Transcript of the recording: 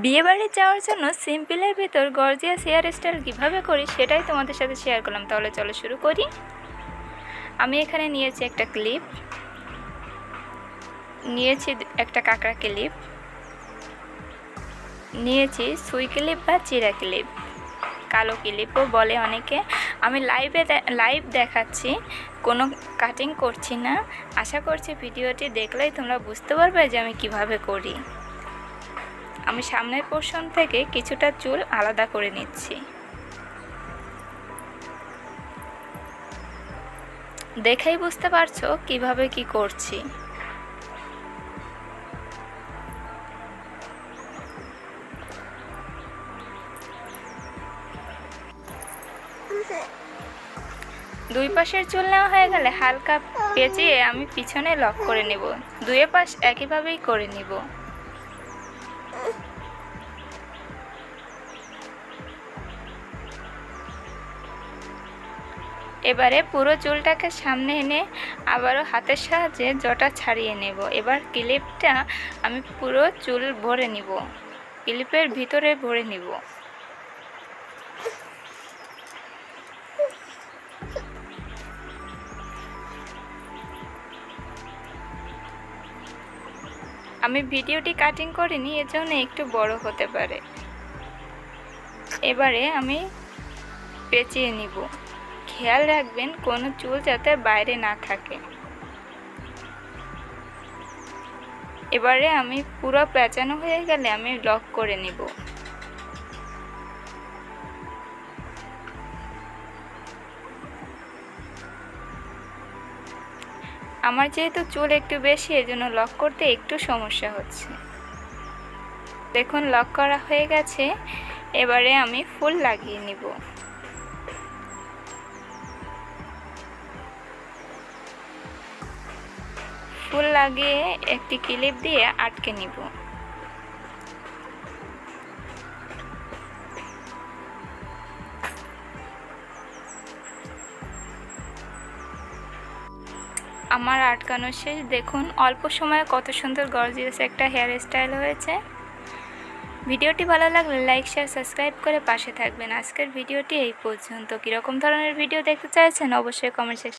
বিয়েবাড়ি যাওয়ার জন্য সিম্পলের ভিতর গর্জিয়াস হেয়ার স্টাইল কীভাবে করি সেটাই তোমাদের সাথে শেয়ার করলাম। তাহলে চলো শুরু করি। আমি এখানে নিয়েছি একটা ক্লিপ নিয়েছি একটা কাঁকড়া ক্লিপ নিয়েছি সুই ক্লিপ বা চিরা ক্লিপ কালো ক্লিপও বলে অনেকে। আমি লাইভে লাইভ দেখাচ্ছি। কোনো কাটিং করছি না। আশা করছি ভিডিওটি দেখলেই তোমরা বুঝতে পারবে যে আমি কীভাবে করি। আমি সামনের পোর্শন থেকে কিছুটা চুল আলাদা করে নিচ্ছি। দেখেই বুঝতে পারছ কীভাবে কি করছি। দুই পাশের চুল নেওয়া হয়ে গেলে হালকা পেঁচিয়ে আমি পিছনে লক করে নেব। দুয়ে পাশ একইভাবেই করে নিব। এবারে পুরো চুলটাকে সামনে এনে আবারও হাতের সাহায্যে জটা ছাড়িয়ে নেব। এবার ক্লিপটা আমি পুরো চুল ভরে নিব। ক্লিপের ভিতরে ভরে নিব। আমি ভিডিওটি কাটিং করিনি, এজন্য একটু বড় হতে পারে। এবারে আমি পেঁচিয়ে নিব। খেয়াল রাখবেন, কোনো চুল যাতে বাইরে না থাকে। এবারে আমি পুরো পেঁচানো হয়ে গেলে আমি লক করে নিব। আমার যেহেতু চুল একটু বেশি, এজন্য লক করতে একটু সমস্যা হচ্ছে। দেখুন, লক করা হয়ে গেছে। এবারে আমি ফুল লাগিয়ে নিব। ফুল লাগিয়ে একটি ক্লিপ দিয়ে আটকে নিব। আমার আটকানো শেষ। দেখুন, অল্প সময়ে কত সুন্দর গর্জিয়াস একটা হেয়ার স্টাইল হয়েছে। ভিডিওটি ভালো লাগলে লাইক, শেয়ার, সাবস্ক্রাইব করে পাশে থাকবেন। আজকের ভিডিওটি এই পর্যন্ত। কীরকম ধরনের ভিডিও দেখতে চাইছেন অবশ্যই কমেন্ট সেকশন